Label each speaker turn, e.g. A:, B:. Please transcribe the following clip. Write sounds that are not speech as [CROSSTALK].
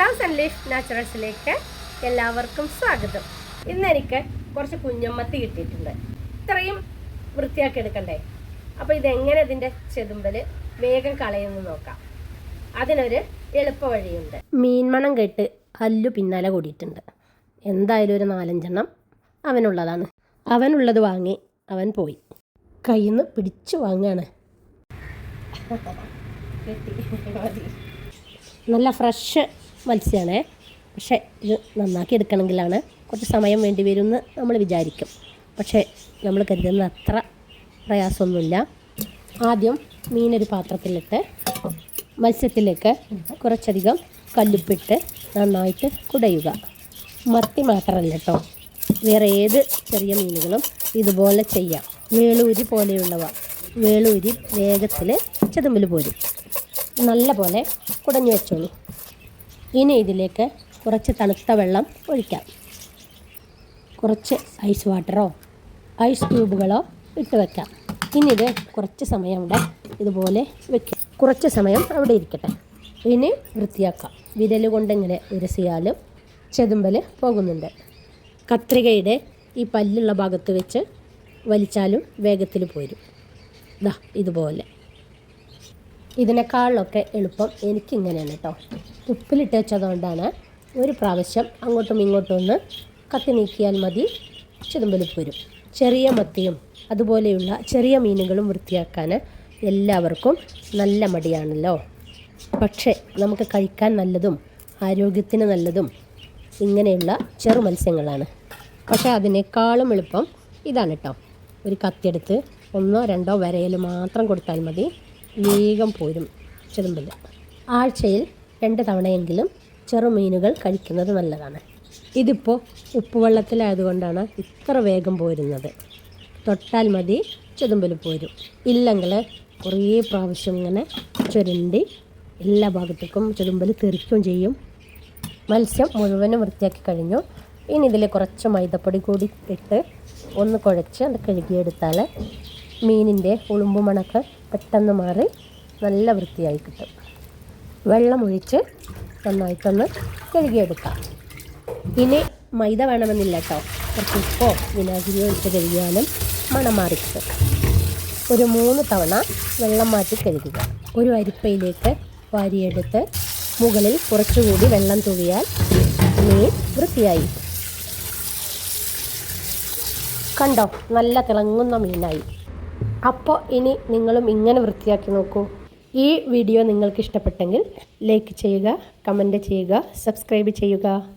A: Thousand leaf നാച്ചുറൽസിലേക്ക് എല്ലാവർക്കും സ്വാഗതം. ഇന്ന് എനിക്ക് കുറച്ച് കുഞ്ഞമ്മത്തി കിട്ടിയിട്ടുണ്ട്. ഇത്രയും വൃത്തിയാക്കി എടുക്കണ്ടേ? അപ്പോൾ ഇതെങ്ങനെ ഇതിന്റെ ചെതുമ്പൽ വേഗം കളയുമെന്ന് നോക്കാം. അതിനൊരു എളുപ്പ വഴിയുണ്ട്. മീൻമണം കെട്ട് അല്ലു പിന്നാലെ കൂടിയിട്ടുണ്ട്. എന്തായാലും ഒരു നാലഞ്ചെണ്ണം അവനുള്ളതാണ്. അവനുള്ളത് വാങ്ങി അവൻ പോയി. കയ്യിൽ നിന്ന് പിടിച്ചു വാങ്ങാണ്. [LAUGHS] നല്ല ഫ്രഷ് മത്സ്യമാണേ പക്ഷേ ഇത് നന്നാക്കി എടുക്കണമെങ്കിലാണ് കുറച്ച് സമയം വേണ്ടി വരുമെന്ന് നമ്മൾ വിചാരിക്കും. പക്ഷേ നമ്മൾ കരുതുന്ന അത്ര പ്രയാസമൊന്നുമില്ല. ആദ്യം മീനൊരു പാത്രത്തിലിട്ട് മത്സ്യത്തിലേക്ക് കുറച്ചധികം കല്ലുപ്പിട്ട് നന്നായിട്ട് കുടയുക. മത്തി മാത്രമല്ല കേട്ടോ വേറെ ഏത് ചെറിയ മീനുകളും ഇതുപോലെ ചെയ്യാം. വേളൂരി പോലെയുള്ളവ. വേളൂരി വേഗത്തിൽ ചെതുമ്പിൽ പോരും. നല്ല പോലെ കുടഞ്ഞു വെച്ചോളൂ. ഇനി ഇതിലേക്ക് കുറച്ച് തണുത്ത വെള്ളം ഒഴിക്കാം. കുറച്ച് ഐസ് വാട്ടറോ ഐസ് ക്യൂബുകളോ ഇട്ട് വെക്കാം. ഇനി ഇത് കുറച്ച് സമയം അവിടെ ഇതുപോലെ വെക്കാം. കുറച്ച് സമയം അവിടെ ഇരിക്കട്ടെ. ഇനി വൃത്തിയാക്കാം. വിരൽ കൊണ്ടിങ്ങനെ ഉരസിയാലും ചെതുമ്പൽ പോകുന്നുണ്ട്. കത്രികയുടെ ഈ പല്ലുള്ള ഭാഗത്ത് വെച്ച് വലിച്ചാലും വേഗത്തിൽ പോരും. ദാ ഇതുപോലെ. ഇതിനേക്കാളൊക്കെ എളുപ്പം എനിക്കിങ്ങനെയാണ് കേട്ടോ. ഉപ്പിലിട്ട് വെച്ചതുകൊണ്ടാണ് ഒരു പ്രാവശ്യം അങ്ങോട്ടും ഇങ്ങോട്ടും ഒന്ന് കത്തി നീക്കിയാൽ മതി ചെതുമ്പൽ പോരും. ചെറിയ മത്തിയും അതുപോലെയുള്ള ചെറിയ മീനുകളും വൃത്തിയാക്കാൻ എല്ലാവർക്കും നല്ല മടിയാണല്ലോ. പക്ഷേ നമുക്ക് കഴിക്കാൻ നല്ലതും ആരോഗ്യത്തിന് നല്ലതും ഇങ്ങനെയുള്ള ചെറു മത്സ്യങ്ങളാണ്. പക്ഷേ അതിനേക്കാളും എളുപ്പം ഇതാണ് കേട്ടോ. ഒരു കത്തിയെടുത്ത് ഒന്നോ രണ്ടോ വരയിൽ മാത്രം കൊടുത്താൽ മതി. വേഗം പോരും. ചെറുമ്പിൽ ആഴ്ചയിൽ രണ്ട് തവണയെങ്കിലും ചെറുമീനുകൾ കഴിക്കുന്നത് നല്ലതാണ്. ഇതിപ്പോൾ ഉപ്പുവെള്ളത്തിലായതുകൊണ്ടാണ് ഇത്ര വേഗം പോരുന്നത്. തൊട്ടാൽ മതി ചെതുമ്പിൽ പോരും. ഇല്ലെങ്കിൽ കുറേ പ്രാവശ്യം ഇങ്ങനെ ചുരണ്ടി എല്ലാ ഭാഗത്തേക്കും ചെതുമ്പൽ തെറിക്കുകയും ചെയ്യും. മത്സ്യം മുഴുവനും വൃത്തിയാക്കി കഴിഞ്ഞു. ഇനി ഇതിൽ കുറച്ച് മൈദപ്പൊടി കൂടി ഇട്ട് ഒന്ന് കുഴച്ച് അത് കഴുകിയെടുത്താൽ മീനിന്റെ ഉളുമ്പ് മണക്ക് പെട്ടെന്ന് മാറി നല്ല വൃത്തിയായി കിട്ടും. വെള്ളമൊഴിച്ച് നന്നായിട്ടൊന്ന് കഴുകിയെടുക്കാം. ഇനി മൈദ വേണമെന്നില്ല കേട്ടോ. കുറച്ച് ഉപ്പോ വിനാഗിരിയോ ഇട്ട് കഴുകിയാലും മണം മാറി കിട്ടും. ഒരു മൂന്ന് തവണ വെള്ളം മാറ്റി കഴുകുക. ഒരു അരിപ്പയിലേക്ക് വാരിയെടുത്ത് മുകളിൽ കുറച്ചുകൂടി വെള്ളം തൂവിയാൽ മീൻ വൃത്തിയായി കണ്ടോ? നല്ല തിളങ്ങുന്ന മീനായി. അപ്പോൾ ഇനി നിങ്ങളും ഇങ്ങനെ വൃത്തിയാക്കി നോക്കൂ. ഈ വീഡിയോ നിങ്ങൾക്ക് ഇഷ്ടപ്പെട്ടെങ്കിൽ ലൈക്ക് ചെയ്യുക കമന്റ് ചെയ്യുക സബ്സ്ക്രൈബ് ചെയ്യുക.